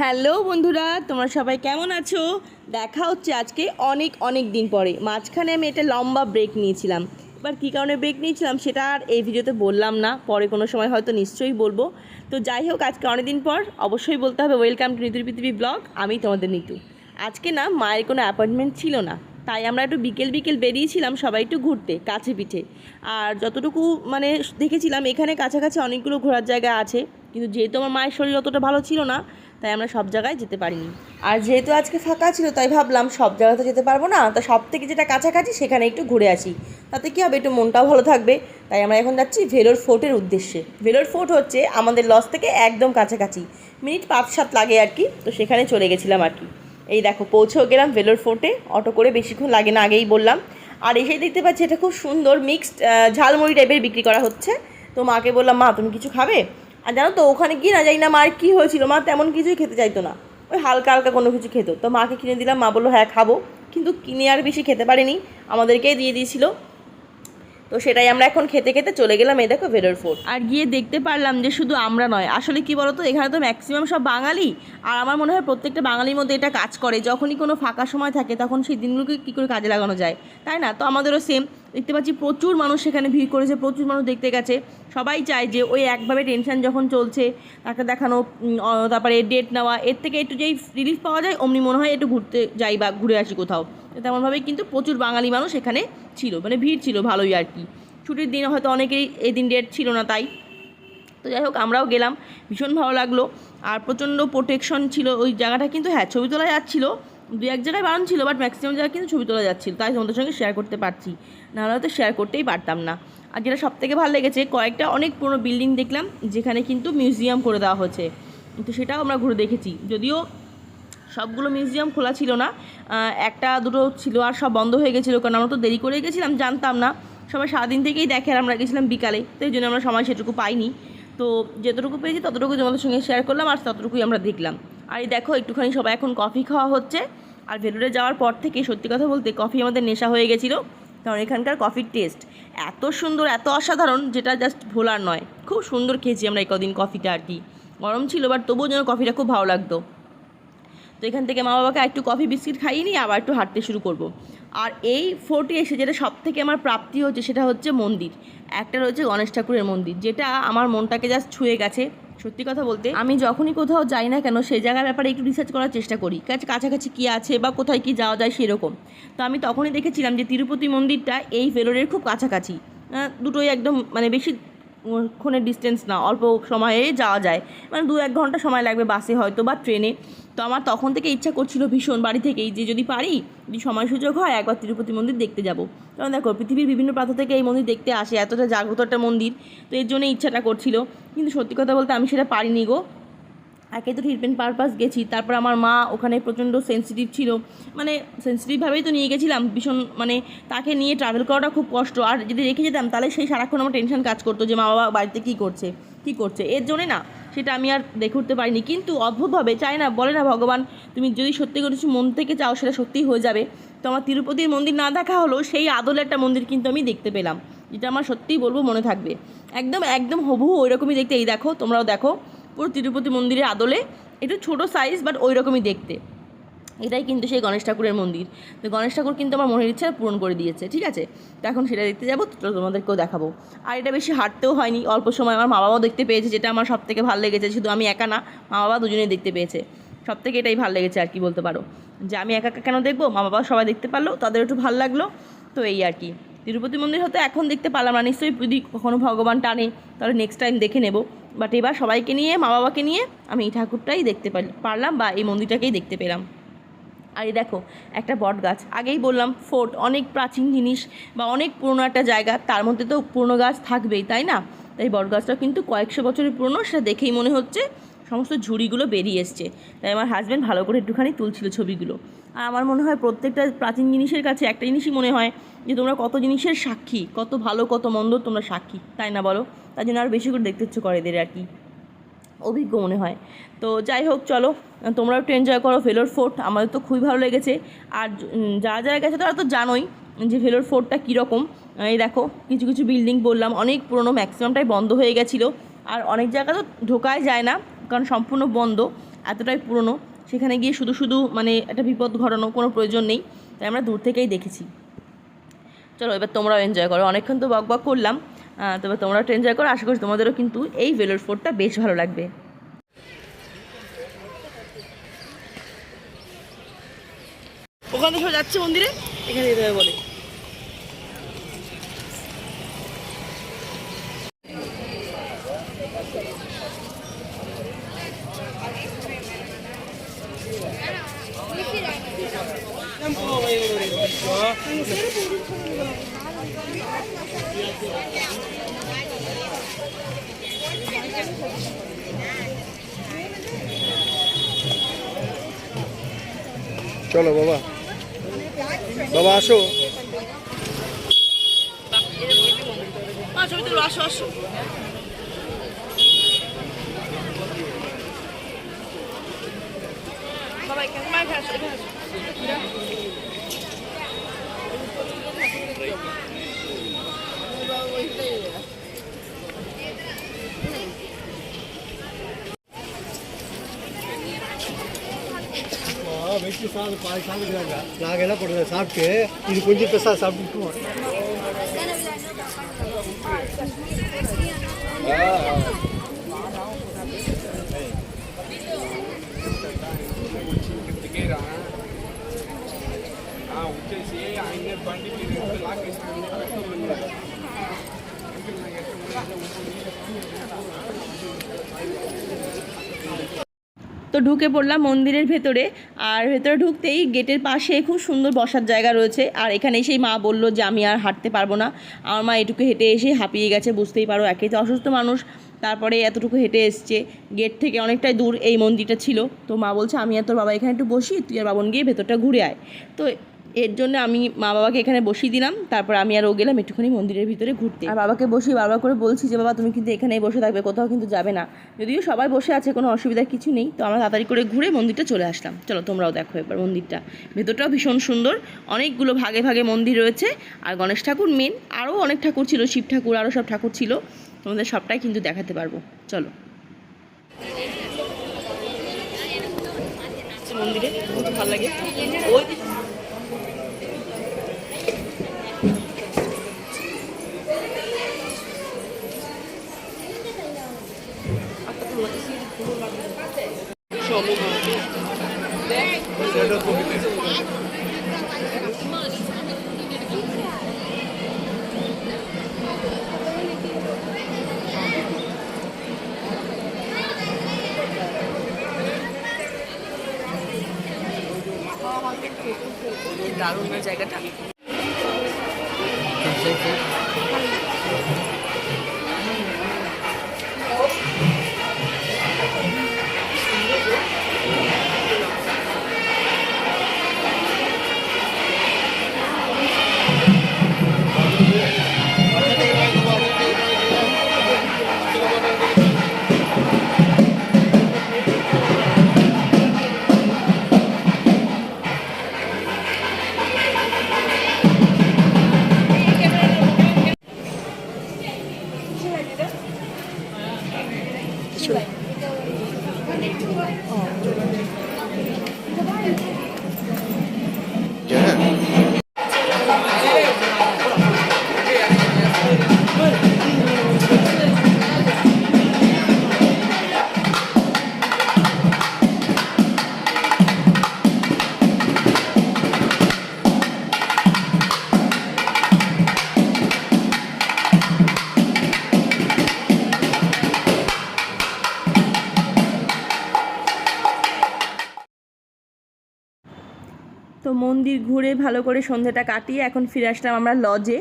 Hello বন্ধুরা, তোমরা সবাই কেমন আছো? দেখা হচ্ছে আজকে অনেক অনেক দিন পরে। মাঝখানে আমি একটা লম্বা ব্রেক নিয়েছিলাম। এবার কী কারণে ব্রেক নিয়েছিলাম সেটা আর এই ভিডিওতে বললাম না। পরে কোনো সময় হয়তো নিশ্চয়ই বলব। তো যাই হোক, আজকে অনেক দিন পর অবশ্যই বলতে হবে ওয়েলকাম টু নিতুর পৃথিবী ব্লগ আমি তোমাদের নিতু। আজকে না, মায়ের কোনো অ্যাপয়েন্টমেন্ট ছিল না। তাই আমরা একটু বিকেল বিকেল বেরিয়েছিলাম সবাই একটু ঘুরতে, কাছে পিঠে। আর যতটুকু মানে দেখেছিলাম, এখানে কাছাকাছি অনেকগুলো ঘোরার জায়গা আছে। কিন্তু যেহেতু আমার মায়ের শরীর অতটা ভালো ছিল না তাই আমরা সব জায়গায় যেতে পারিনি। আর যেহেতু আজকে ফাঁকা ছিল, তাই ভাবলাম সব জায়গাতে যেতে পারব না। তা সব থেকে যেটা কাছাকাছি, সেখানে একটু ঘুরে আসি। তাতে কী হবে, একটু মনটাও ভালো থাকবে। তাই আমরা এখন যাচ্ছি ভেলোর ফোর্টের উদ্দেশ্যে। ভেলোর ফোর্ট হচ্ছে আমাদের লস থেকে একদম কাছাকাছি। মিনিট পাঁচ সাত লাগে আর কি। তো সেখানে চলে গেছিলাম আর কি। এই দেখো, পৌঁছেও গেলাম ভেলোর ফোর্টে। অটো করে বেশিক্ষণ লাগে না, আগেই বললাম। আর এসেই দেখতে পাচ্ছি, এটা খুব সুন্দর মিক্সড ঝালমুড়ি টাইপের বিক্রি করা হচ্ছে। তো মাকে বললাম, মা, তুমি কিছু খাবে? আর জানো তো, ওখানে গিয়ে না যাই না মার কী হয়েছিল, মা তেমন কিছুই খেতে চাইতো না। ওই হালকা হালকা কোনো কিছু খেত। তো মাকে কিনে দিলাম, মা বলল হ্যাঁ খাব। কিন্তু কিনে আর বেশি খেতে পারেনি। আমাদেরকেই দিয়ে দিয়েছিল। তো সেটাই আমরা এখন খেতে খেতে চলে গেলাম, এই দেখো ভেলোর ফোর্ট আর গিয়ে দেখতে পারলাম যে শুধু আমরা নয়, আসলে কি বলতো, এখানে তো ম্যাক্সিমাম সব বাঙালি, আর আমার মনে হয় প্রত্যেকটা বাঙালির মধ্যে এটা কাজ করে, যখনই কোনো ফাঁকা সময় থাকে তখন সেই দিনগুলোকে কী করে কাজে লাগানো যায়, তাই না? তো আমাদেরও সেম দেখতে পাচ্ছি প্রচুর মানুষ সেখানে ভিড় করেছে, প্রচুর মানুষ দেখতে গেছে, সবাই চায় যে ওই একভাবে টেনশন যখন চলছে, তাকে দেখানো তারপরে ডেট নেওয়া, এর থেকে একটু যেই রিলিফ পাওয়া যায়, অমনি মনে হয় একটু ঘুরতে যাই বা ঘুরে আসি কোথাও। তেমনভাবেই কিন্তু প্রচুর বাঙালি মানুষ এখানে ছিল মানে ভিড় ছিল ভালোই আর কি। ছুটির দিনে হয়তো অনেকেই এই দিন ডেট ছিল না তাই। তো যাই হোক, আমরাও গেলাম, ভীষণ ভালো লাগল। আর প্রচণ্ড প্রোটেকশন ছিল ওই জায়গাটা কিন্তু হ্যাঁ ছবি তোলা যাচ্ছিল, দু এক জায়গায় বারণ ছিল বাট ম্যাক্সিমাম জায়গায় কিন্তু ছবি তোলা যাচ্ছিল, তাই তোমাদের সঙ্গে শেয়ার করতে পারছি। নাহলে হয়তো শেয়ার করতেই পারতাম না। আর যেটা সব থেকে ভালো লেগেছে, কয়েকটা অনেক পুরনো বিল্ডিং দেখলাম, যেখানে কিন্তু মিউজিয়াম করে দেওয়া হয়েছে। তো সেটাও আমরা ঘুরে দেখেছি, যদিও সবগুলো মিউজিয়াম খোলা ছিল না। একটা, দুটো ছিল আর সব বন্ধ হয়ে গেছিল, কারণ আমরা তো দেরি করে গেছিলাম, জানতাম না। সবাই সারাদিন থেকেই দেখে আর আমরা গেছিলাম বিকালে, তো এই জন্য আমরা সময় সেটুকু পাইনি। তো যতটুকু পেয়েছি ততটুকু তোমাদের সঙ্গে শেয়ার করলাম, আর ততটুকুই আমরা দেখলাম। আর এই দেখো, একটুখানি সবাই এখন কফি খাওয়া হচ্ছে। আর ভেলুরে যাওয়ার পর থেকে, সত্যি কথা বলতে, কফি আমাদের নেশা হয়ে গেছিল, কারণ এখানকার কফির টেস্ট এত সুন্দর, এত অসাধারণ, যেটা জাস্ট ভোলার নয়। খুব সুন্দর খেয়েছি আমরা এই কদিন কফিটা আর কি। গরম ছিল বাট তবুও যেন কফিটা খুব ভালো লাগতো। তো এখান থেকে মা বাবাকে একটু কফি, বিস্কিট খাইয়ে নিয়ে আবার একটু হাঁটতে শুরু করব। আর এই ফোর্টে এসে যেটা সব থেকে আমার প্রাপ্তি হচ্ছে সেটা হচ্ছে মন্দির। একটা রয়েছে গণেশ ঠাকুরের মন্দির, যেটা আমার মনটাকে জাস্ট ছুঁয়ে গেছে, সত্যি কথা বলতে। আমি যখনই কোথাও যাই না কেন সেই জায়গার ব্যাপারে একটু রিসার্চ করার চেষ্টা করি। কাছে কাছাকাছি কী আছে বা কোথায় কী যাওয়া যায় সেরকম। তো আমি তখনই দেখেছিলাম যে তিরুপতি মন্দিরটা এই ভেলোরের খুব কাছাকাছি। দুটোই একদম মানে বেশি ক্ষণের ডিস্টেন্স না, অল্প সময়ে যাওয়া যায়। মানে দু এক ঘণ্টা সময় লাগবে বাসে হয়তো বা ট্রেনে। তো আমার তখন থেকে ইচ্ছা করছিল ভীষণ বাড়ি থেকেই যে যদি পারি, যদি সময় সুযোগ হয়, একবার তিরুপতি মন্দির দেখতে যাব। কারণ দেখো, পৃথিবীর বিভিন্ন প্রান্ত থেকে এই মন্দির দেখতে আসে, এতটা জাগ্রত একটা মন্দির। তো এর জন্য ইচ্ছাটা করছিল। কিন্তু সত্যি কথা বলতে আমি সেটা পারিনি গো। একে তো ট্রিটমেন্ট পারপাস গেছি, তারপর আমার মা ওখানে প্রচণ্ড সেন্সিটিভ ছিল। মানে সেন্সিটিভভাবেই তো নিয়ে গেছিলাম, ভীষণ মানে তাকে নিয়ে ট্রাভেল করাটা খুব কষ্ট। আর যদি রেখে যেতাম, তাহলে সেই সারাক্ষণ আমার টেনশন কাজ করতো যে মা বাবা বাড়িতে কী করছে? কী করছে? এর জন্যে না, সেটা আমি আর দেখে উঠতে পারিনি। কিন্তু অদ্ভুতভাবে চাই না, বলে না, ভগবান, তুমি যদি সত্যি করে কিছু মন থেকে চাও, সেটা সত্যিই হয়ে যাবে। তো আমার তিরুপতির মন্দির না দেখা হলো সেই আদলে একটা মন্দির কিন্তু আমি দেখতে পেলাম। যেটা আমার সত্যিই বলব মনে থাকবে। একদম একদম হবু ওই রকমই দেখতে। এই দেখো, তোমরাও দেখো। পুরো তিরুপতি মন্দিরের আদলে। একটু ছোটো সাইজ বাট ওই রকমই দেখতে। এটাই কিন্তু সেই গণেশ ঠাকুরের মন্দির। তো গণেশ ঠাকুর কিন্তু আমার মনের ইচ্ছা পূরণ করে দিয়েছে, ঠিক আছে? তো এখন সেটা দেখতে যাব, তো তোমাদেরকেও দেখাবো। আর এটা বেশি হাঁটতেও হয়নি, অল্প সময় আমার মা বাবাও দেখতে পেয়েছে, যেটা আমার সব থেকে ভালো লেগেছে। শুধু আমি একা না মা বাবা দুজনেই দেখতে পেয়েছে। সব থেকে এটাই ভালো লেগেছে আর কি বলতে পারো। যে আমি একা কেন দেখব? মা বাবা সবাই দেখতে পারল, তাদের একটু ভালো লাগল, তো এই আর কি। তিরুপতি মন্দির হয়তো এখন দেখতে পারলাম না, নিশ্চয়ই যদি কখনো ভগবান টানে, তাহলে নেক্সট টাইম দেখে নেব। বাট এবার সবাইকে নিয়ে মা বাবাকে নিয়ে আমি এই ঠাকুরটাই দেখতে পারলাম বা এই মন্দিরটাকেই দেখতে পেলাম। আর এই দেখো, একটা বট গাছ আগেই বললাম, ফোর্ট অনেক প্রাচীন জিনিস বা অনেক পুরনো একটা জায়গা, তার মধ্যে তো পুরনো গাছ থাকবেই, তাই না? তাই বট গাছটাও কিন্তু কয়েকশো বছরের পুরনো, সেটা দেখেই মনে হচ্ছে সমস্ত ঝুড়িগুলো বেরিয়ে এসছে। তাই আমার হাজব্যান্ড ভালো করে একটুখানি তুলছিল ছবিগুলো। আর আমার মনে হয় প্রত্যেকটা প্রাচীন জিনিসের কাছে একটা জিনিসই মনে হয় যে, তোমরা কত জিনিসের সাক্ষী, কত ভালো, কত মন্দ তোমরা সাক্ষী, তাই না বলো? তার জন্য আরও বেশি করে দেখতে ইচ্ছে করে এদের আর কি। অভিজ্ঞ মনে হয়। তো যাই হোক, চলো, তোমরাও একটু এনজয় করো ভেলোর ফোর্ট আমাদের তো খুবই ভালো লেগেছে। আর যারা যারা গেছে তারা তো জানোই যে ভেলোর ফোর্টটা কীরকম। এই দেখো, কিছু কিছু বিল্ডিং বললাম, অনেক পুরনো ম্যাক্সিমামটাই বন্ধ হয়ে গেছিল। আর অনেক জায়গা তো ঢোকাই যায় না। কারণ সম্পূর্ণ বন্ধ, এতটাই পুরনো। সেখানে গিয়ে শুধু শুধু মানে একটা বিপদ ঘটানো কোনো প্রয়োজন নেই, তাই আমরা দূর থেকেই দেখেছি। চলো এবার তোমরাও এনজয় করো। অনেকক্ষণ তো বক বক করলাম তবে তোমরাও একটু এনজয় করো। আশা করছি তোমাদেরও কিন্তু এই ভেলোর ফোর্টটা বেশ ভালো লাগবে। ওখানে সব যাচ্ছে মন্দিরে? এখানে বলে। চলো বাবা। বাবা আসো। আসো আসো বাবা এখানে মা এখানে আসো வெட்டி சாப்பிட்டு பாதி சாப்பிடுறாங்க நாங்கள் என்ன பண்ணுறோம் சாப்பிட்டு இது கொஞ்சம் பெருசாக சாப்பிட்டுக்குவோம். கேட்குறாங்க వచ్చేసి ఆయన బండి তো ঢুকে পড়লাম মন্দিরের ভেতরে, আর ভেতরে ঢুকতেই গেটের পাশে খুব সুন্দর বসার জায়গা রয়েছে। আর এখানে সেই মা বলল যে আমি আর হাঁটতে পারব না। আমার মা এটুকু হেঁটে এসে হাঁপিয়ে গেছে, বুঝতেই পারো একে তো অসুস্থ মানুষ। তারপরে এতটুকু হেঁটে এসছে। গেট থেকে অনেকটাই দূর এই মন্দিরটা ছিল। তো মা বলছে, আমি আর তোর বাবা এখানে একটু বসি, তুই আর বাবন গিয়ে ভেতরটা ঘুরে আয়। তো এর জন্য আমি মা বাবাকে এখানে বসিয়ে দিলাম তারপর আমি আর ও গেলাম একটুখানি মন্দিরের ভিতরে ঘুরতে। আর বাবাকে বসিয়ে বারবার করে বলছি যে বাবা তুমি কিন্তু এখানেই বসে থাকবে কোথাও কিন্তু যাবে না। যদিও সবাই বসে আছে কোনো অসুবিধার কিছু নেই তো আমরা তাড়াতাড়ি করে ঘুরে মন্দিরটা চলে আসলাম। চলো তোমরাও দেখো এবার মন্দিরটা। ভেতরটাও ভীষণ সুন্দর অনেকগুলো ভাগে ভাগে মন্দির রয়েছে আর গণেশ ঠাকুর মেন আরও অনেক ঠাকুর ছিল শিব ঠাকুর আরও সব ঠাকুর ছিল তোমাদের সবটাই কিন্তু দেখাতে পারব। চলো। মন্দিরে বহুত ভালো লাগে? ওই দারুণ জায়গাটা। তো মন্দির ঘুরে ভালো করে সন্ধ্যাটা কাটিয়ে এখন ফিরে আসলাম আমরা লজে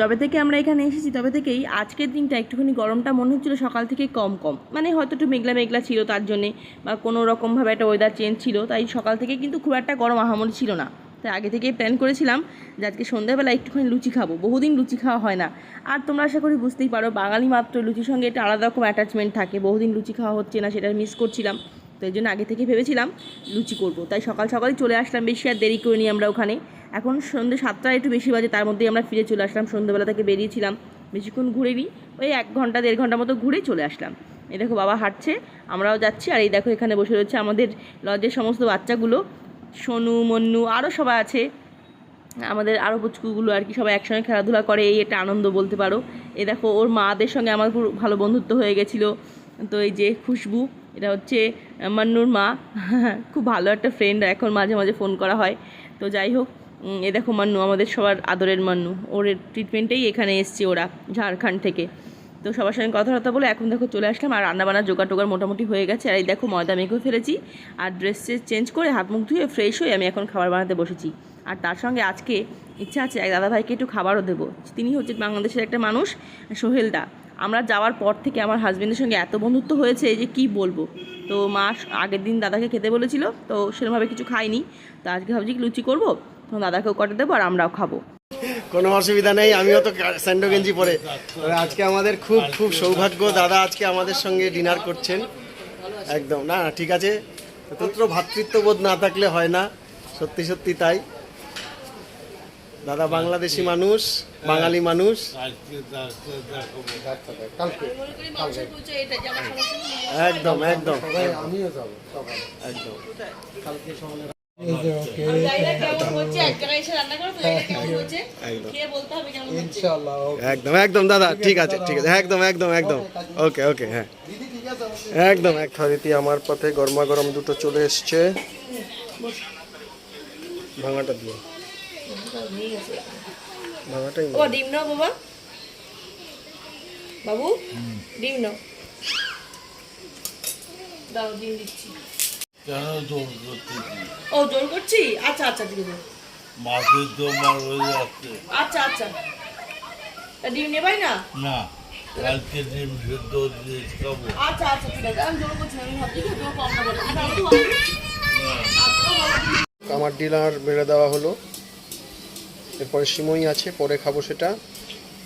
যবে থেকে আমরা এখানে এসেছি, তবে থেকেই আজকের দিনটা একটুখানি গরমটা মনে হচ্ছিল সকাল থেকে কম কম। মানে হয়তো একটু মেঘলা মেঘলা ছিল তার জন্যে, বা কোনো রকমভাবে একটা ওয়েদার চেঞ্জ ছিল, তাই সকাল থেকে কিন্তু খুব একটা গরম আহামরি ছিল না। তাই আগে থেকেই প্ল্যান করেছিলাম যে আজকে সন্ধ্যাবেলা একটুখানি লুচি খাব, বহুদিন লুচি খাওয়া হয় না। আর তোমরা আশা করি বুঝতেই পারো, বাঙালি মাত্র লুচির সঙ্গে একটা আলাদা রকম অ্যাটাচমেন্ট থাকে, বহুদিন লুচি খাওয়া হচ্ছে না, সেটা মিস করছিলাম। তো এই জন্য আগে থেকে ভেবেছিলাম লুচি করব। তাই সকাল সকালই চলে আসলাম, বেশি আর দেরি করিনি আমরা ওখানে। এখন সন্ধ্যে সাতটা একটু বেশি বাজে, তার মধ্যেই আমরা ফিরে চলে আসলাম, সন্ধ্যেবেলা থেকে বেরিয়েছিলাম। বেশিক্ষণ ঘুরে নিই ওই এক ঘণ্টা, দেড় ঘণ্টা মতো ঘুরেই চলে আসলাম। এই দেখো বাবা হাঁটছে, আমরাও যাচ্ছি, আর এই দেখো এখানে বসে রয়েছে আমাদের লজের সমস্ত বাচ্চাগুলো। সোনু, মন্নু আরও সবাই আছে। আমাদের আরও পুচকুগুলো আর কি সবাই একসঙ্গে খেলাধুলা করে, এই একটা আনন্দ বলতে পারো। এই দেখো ওর মাদের সঙ্গে আমার ভালো বন্ধুত্ব হয়ে গেছিল। তো এই যে খুশবু এটা হচ্ছে মান্নুর মা। খুব ভালো একটা ফ্রেন্ড এখন মাঝে মাঝে ফোন করা হয়। তো যাই হোক এ দেখো মান্নু, আমাদের সবার আদরের মান্নু। ওর ট্রিটমেন্টেই এখানে এসছে ওরা, ঝাড়খণ্ড থেকে। তো সবার সঙ্গে কথাবার্তা বলে এখন দেখো চলে আসলাম, আর রান্নাবান্না জোগাড় টোগাড় মোটামুটি হয়ে গেছে। আর এই দেখো ময়দা মেখে ফেলেছি, আর ড্রেস চেঞ্জ করে হাত মুখ ধুয়ে ফ্রেশ হয়ে আমি এখন খাবার বানাতে বসেছি। আর তার সঙ্গে আজকে ইচ্ছা আছে, এক দাদাভাইকে একটু খাবারও দেবো। তিনি হচ্ছে বাংলাদেশের একটা মানুষ সোহেলদা আমরা যাওয়ার পর থেকে আমার হাজব্যান্ডের সঙ্গে এত বন্ধুত্ব হয়েছে যে কি বলব? তো মা আগের দিন দাদাকে খেতে বলেছিল, তো সেরকমভাবে কিছু খাইনি। তো আজকে ভাবছি কি লুচি করব? তো দাদাকেও কটে দেবো আর আমরাও খাব। কোনো অসুবিধা নেই, আমিও তো স্যান্ডো গেঞ্জি পরে। আজকে আমাদের খুব খুব সৌভাগ্য, দাদা আজকে আমাদের সঙ্গে ডিনার করছেন। একদম, না, ঠিক আছে। তত্র ভ্রাতৃত্ববোধ না থাকলে হয় না। সত্যি সত্যি তাই। দাদা বাংলাদেশি মানুষ বাঙালি মানুষ। একদম একদম। আমিও যাব একদম। একদম। একদম দাদা ঠিক আছে ঠিক আছে। একদম একদম একদম। ওকে ওকে হ্যাঁ। একদম এক রীতি আমার পথে গরমা গরম দুটো চলে এসছে। ভাঙাটা দিয়ে। ও ডিম নাও বাবা। বাবু ডিম নাও। দাও ডিম দিচ্ছি। কেন জোর করতে ও জোর করছি? আচ্ছা আচ্ছা মাছের হয়ে যাচ্ছে। আচ্ছা আচ্ছা। তা ডিম নেবাই না? না কালকে ডিম সেদ্ধ দিয়ে খাব। আচ্ছা আচ্ছা ঠিক আছে। আমি জোর করছি আমি ভাবছি কি তোমার কম না বলে। দাও তো বাবু। ও বাবা। আমার ডিনার বেড়ে দেওয়া হলো। এরপরে সিমই আছে, পরে খাব সেটা।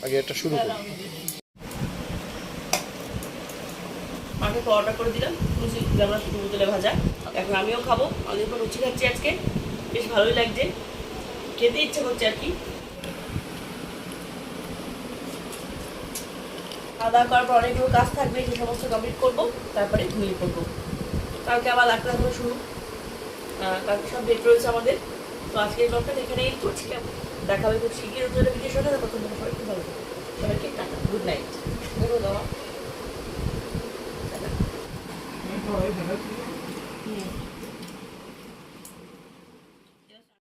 আগে এটা শুরু করি। মাকে পরোটা করে দিলাম লুচি আমরা শুধু তেলে ভাজা। এখন আমিও খাব অনেক পর লুচি খাচ্ছি আজকে। বেশ ভালোই লাগছে। খেতে ইচ্ছে করছে আর কি। খাওয়া দাওয়া করার পর অনেকগুলো কাজ থাকবে সেই সমস্ত কমপ্লিট করব, তারপরে ঘুমিয়ে পড়ব। কালকে আবার লাখ লাখ শুরু। কালকে সব ডেট রয়েছে আমাদের। তো আজকে ব্লগটা এখানে এড করছিলাম দেখা হবে খুব শিখিয়ে উত্তরে ভিডিও শোনা তখন তোমরা সবাই খুব ভালো সবাইকে টাটা গুড নাইট দেওয়া